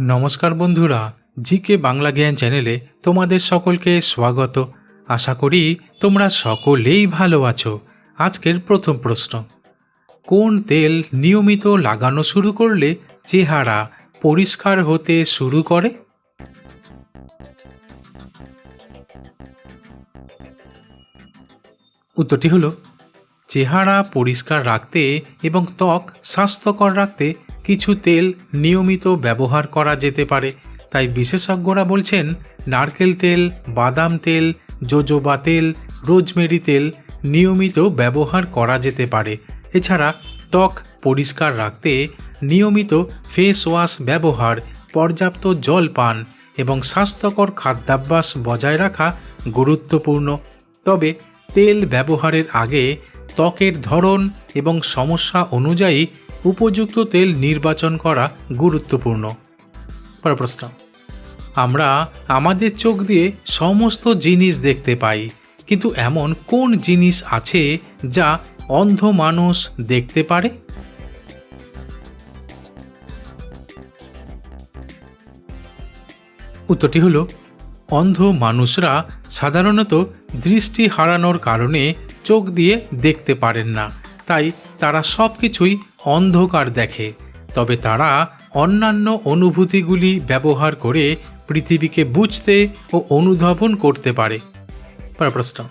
নমস্কার বন্ধুরা, জিকে বাংলা জ্ঞান চ্যানেলে তোমাদের সকলকে স্বাগত। আশা করি তোমরা সকলেই ভালো আছো। আজকের প্রথম প্রশ্ন। কোন তেল নিয়মিত লাগানো শুরু করলে চেহারা পরিষ্কার হতে শুরু করে? উত্তরটি হলো, চেহারা পরিষ্কার রাখতে এবং ত্বক স্বাস্থ্যকর রাখতে কিছু তেল নিয়মিত ব্যবহার করা যেতে পারে। তাই বিশেষজ্ঞরা বলছেন, নারকেল তেল, বাদাম তেল, জোজোবা তেল, রোজমেরি তেল নিয়মিত ব্যবহার করা যেতে পারে। এছাড়া ত্বক পরিষ্কার রাখতে নিয়মিত ফেস ওয়াশ ব্যবহার, পর্যাপ্ত জল পান এবং স্বাস্থ্যকর খাদ্যাভ্যাস বজায় রাখা গুরুত্বপূর্ণ। তবে তেল ব্যবহারের আগে ত্বকের ধরন এবং সমস্যা অনুযায়ী উপযুক্ত তেল নির্বাচন করা গুরুত্বপূর্ণ। পরের প্রশ্ন। আমরা আমাদের চোখ দিয়ে সমস্ত জিনিস দেখতে পাই, কিন্তু এমন কোন জিনিস আছে যা অন্ধ মানুষ দেখতে পারে? উত্তরটি হলো, অন্ধ মানুষরা সাধারণত দৃষ্টি হারানোর কারণে চোখ দিয়ে দেখতে পারেন না, তাই তারা সব কিছুই অন্ধকার দেখে, তবে তারা অন্যান্য অনুভূতিগুলি ব্যবহার করে পৃথিবীকে বুঝতে ও অনুধাবন করতে পারে। প্রশ্ন,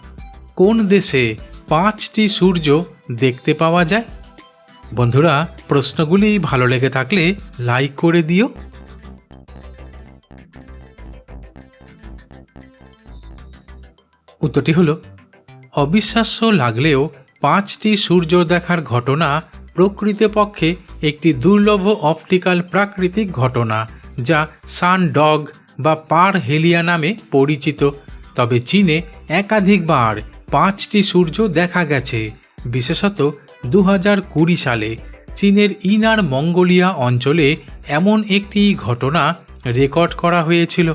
কোন দেশে পাঁচটি সূর্য দেখতে পাওয়া যায়? বন্ধুরা, প্রশ্নগুলি ভালো লেগে থাকলে লাইক করে দিও। উত্তরটি হলো, অবিশ্বাস্য লাগলেও পাঁচটি সূর্য দেখার ঘটনা প্রকৃতপক্ষে একটি দুর্লভ অপটিক্যাল প্রাকৃতিক ঘটনা, যা সান ডগ বা পার হেলিয়া নামে পরিচিত, তবে চীনে একাধিকবার পাঁচটি সূর্য দেখা গেছে, বিশেষত দু হাজার কুড়ি সালে। চীনের ইনার মঙ্গোলিয়া অঞ্চলে এমন একটি ঘটনা রেকর্ড করা হয়েছিল।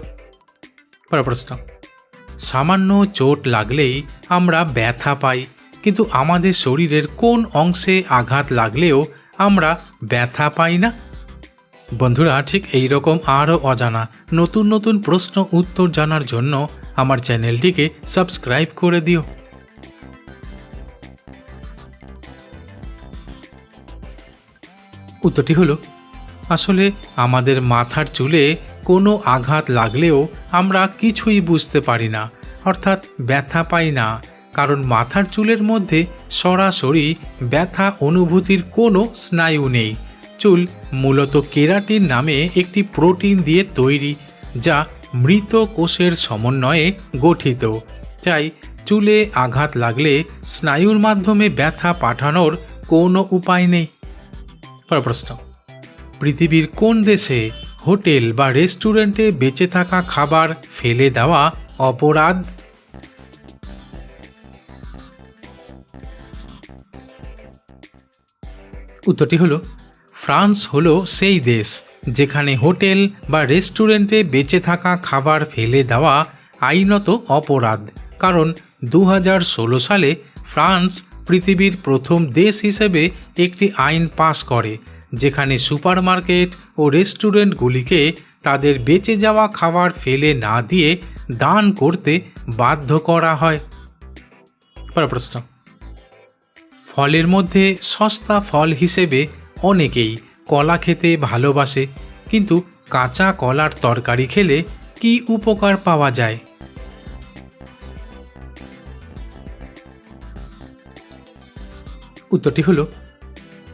সামান্য চোট লাগলেই আমরা ব্যথা পাই কিন্তু আমাদের শরীরের কোন অংশে আঘাত লাগলেও আমরা ব্যথা পাই না? বন্ধুরা, ঠিক এই রকম আরও অজানা নতুন নতুন প্রশ্ন উত্তর জানার জন্য আমার চ্যানেলটিকে সাবস্ক্রাইব করে দিও। উত্তরটি হলো, আসলে আমাদের মাথার চুলে কোনো আঘাত লাগলেও আমরা কিছুই বুঝতে পারি না, অর্থাৎ ব্যথা পাই না। কারণ মাথার চুলের মধ্যে সরাসরি ব্যথা অনুভূতির কোনো স্নায়ু নেই। চুল মূলত কেরাটিন নামে একটি প্রোটিন দিয়ে তৈরি, যা মৃত কোষের সমন্বয়ে গঠিত। তাই চুলে আঘাত লাগলে স্নায়ুর মাধ্যমে ব্যথা পাঠানোর কোনো উপায় নেই। প্রশ্ন। পৃথিবীর কোন দেশে হোটেল বা রেস্টুরেন্টে বেঁচে থাকা খাবার ফেলে দেওয়া অপরাধ? উত্তরটি হলো, ফ্রান্স হলো সেই দেশ যেখানে হোটেল বা রেস্টুরেন্টে বেঁচে থাকা খাবার ফেলে দেওয়া আইনত অপরাধ। কারণ দু হাজার ষোলো সালে ফ্রান্স পৃথিবীর প্রথম দেশ হিসেবে একটি আইন পাশ করে, যেখানে সুপারমার্কেট ও রেস্টুরেন্টগুলিকে তাদের বেঁচে যাওয়া খাবার ফেলে না দিয়ে দান করতে বাধ্য করা হয়। প্রশ্ন। ফলের মধ্যে সস্তা ফল হিসেবে অনেকেই কলা খেতে ভালোবাসে, কিন্তু কাঁচা কলার তরকারি খেলে কি উপকার পাওয়া যায়? উত্তরটি হলো,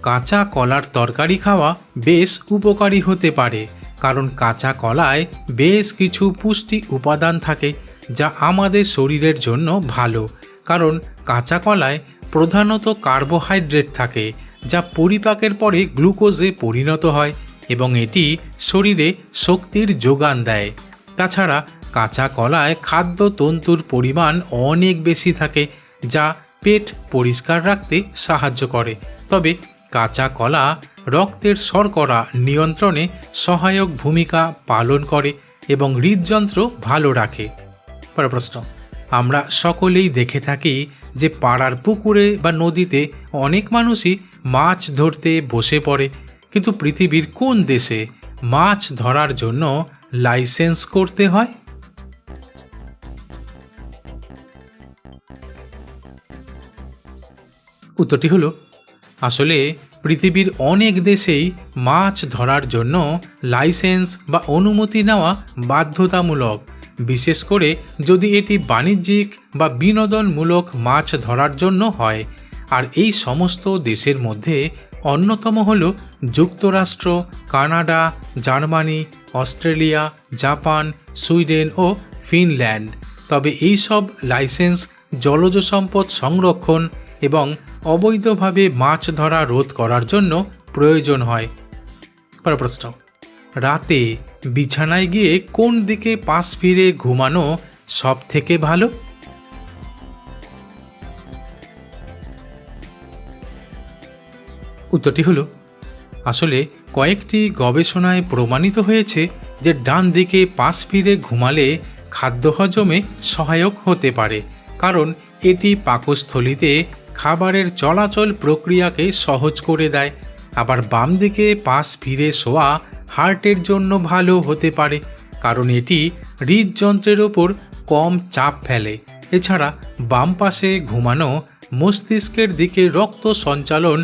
কাঁচা কলার তরকারি খাওয়া বেশ উপকারী হতে পারে, কারণ কাঁচা কলায় বেশ কিছু পুষ্টি উপাদান থাকে, যা আমাদের শরীরের জন্য ভালো। কারণ কাঁচা কলায় প্রধানত কার্বোহাইড্রেট থাকে, যা পরিপাকের পরে গ্লুকোজে পরিণত হয় এবং এটি শরীরে শক্তির যোগান দেয়। তাছাড়া কাঁচা কলায় খাদ্য তন্তুর পরিমাণ অনেক বেশি থাকে, যা পেট পরিষ্কার রাখতে সাহায্য করে। তবে কাঁচা কলা রক্তের শর্করা নিয়ন্ত্রণে সহায়ক ভূমিকা পালন করে এবং হৃদযন্ত্র ভালো রাখে। পরের প্রশ্ন, আমরা সকলেই দেখে থাকি যে পাড়ার পুকুরে বা নদীতে অনেক মানুষই মাছ ধরতে বসে পড়ে। কিন্তু পৃথিবীর কোন দেশে মাছ ধরার জন্য লাইসেন্স করতে হয়? উত্তরটি হলো, আসলে পৃথিবীর অনেক দেশেই মাছ ধরার জন্য লাইসেন্স বা অনুমতি নেওয়া বাধ্যতামূলক। বিশেষ করে যদি এটি বাণিজ্যিক বা বিনোদনমূলক মাছ ধরার জন্য হয়। আর এই সমস্ত দেশের মধ্যে অন্যতম হল যুক্তরাষ্ট্র, Canada, Germany, Australia, Japan, Sweden ও ফিনল্যান্ড। তবে এই সব লাইসেন্স, জলজ সম্পদ সংরক্ষণ এবং অবৈধভাবে মাছ ধরা রোধ করার জন্য প্রয়োজন হয়। প্রশ্ন। রাতে বিছানায় গিয়ে কোন দিকে পাশ ফিরে ঘুমানো সব থেকে ভালো? উত্তরটি হলো, আসলে কয়েকটি গবেষণায় প্রমাণিত হয়েছে যে ডান দিকে পাশ ফিরে ঘুমালে খাদ্য হজমে সহায়ক হতে পারে, কারণ এটি পাকস্থলিতে খাবারের চলাচল প্রক্রিয়াকে সহজ করে দেয়। আবার বাম দিকে পাশ ফিরে শোয়া হার্টের জন্য ভালো হতে পারে, কারণ এটি হৃদযন্ত্রের ওপর কম চাপ ফেলে। এছাড়া বাম পাশে ঘুমানো, মস্তিষ্কের দিকে রক্ত সঞ্চালন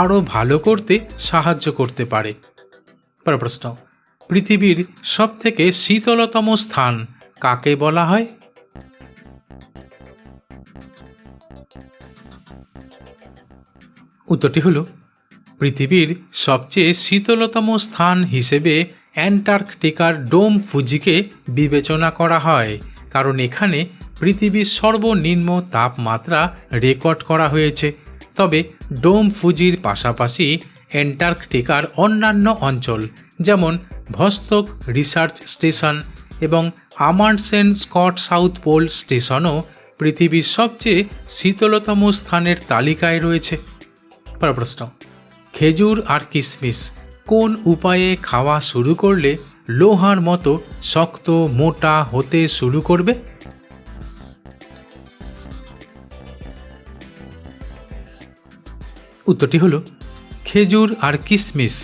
আরও ভালো করতে সাহায্য করতে পারে। প্রশ্ন, পৃথিবীর সবথেকে শীতলতম স্থান কাকে বলা হয়? উত্তরটি হলো পৃথিবীর সবচেয়ে শীতলতম স্থান হিসেবে অ্যান্টার্কটিকার ডোম ফুজিকে বিবেচনা করা হয়, কারণ এখানে পৃথিবীর সর্বনিম্ন তাপমাত্রা রেকর্ড করা হয়েছে। তবে ডোম ফুজির পাশাপাশি অ্যান্টার্কটিকার অন্যান্য অঞ্চল, যেমন ভস্তক রিসার্চ স্টেশন এবং আমান্ডসেন স্কট সাউথ পোল স্টেশনও পৃথিবীর সবচেয়ে শীতলতম স্থানের তালিকায় রয়েছে। প্রশ্ন। খেজুর আর কিশমিশ কোন উপায়ে খাওয়া শুরু করলে লোহার মতো শক্ত, মোটা হতে শুরু করবে? উত্তরটি হলো, খেজুর আর কিশমিশ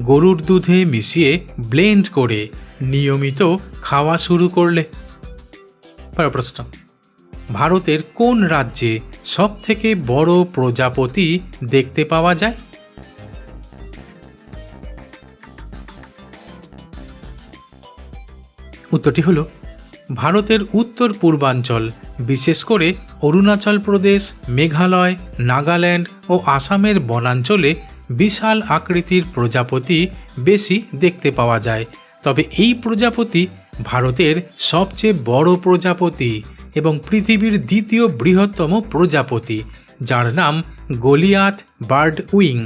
গরুর দুধে মিশিয়ে ব্লেন্ড করে নিয়মিত খাওয়া শুরু করলে। প্রশ্ন, ভারতের কোন রাজ্যে সবথেকে বড় প্রজাপতি দেখতে পাওয়া যায়? উত্তরটি হলো, ভারতের উত্তর পূর্বাঞ্চল, বিশেষ করে অরুণাচল প্রদেশ, মেঘালয়, নাগাল্যান্ড ও আসামের বনাঞ্চলে বিশাল আকৃতির প্রজাপতি বেশি দেখতে পাওয়া যায়। তবে এই প্রজাপতি ভারতের সবচেয়ে বড় প্রজাপতি এবং পৃথিবীর দ্বিতীয় বৃহত্তম প্রজাপতি, যার নাম গলিয়াত বার্ড উইং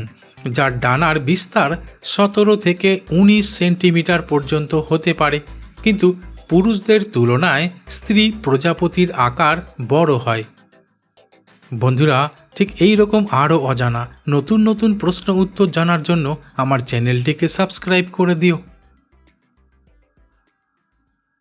যার ডানার বিস্তার সতেরো থেকে উনিশ সেন্টিমিটার পর্যন্ত হতে পারে। কিন্তু পুরুষদের তুলনায় স্ত্রী প্রজাপতির আকার বড় হয়। বন্ধুরা, ঠিক এই রকম আরও অজানা নতুন নতুন প্রশ্ন উত্তর জানার জন্য আমার চ্যানেলটিকে সাবস্ক্রাইব করে দিও।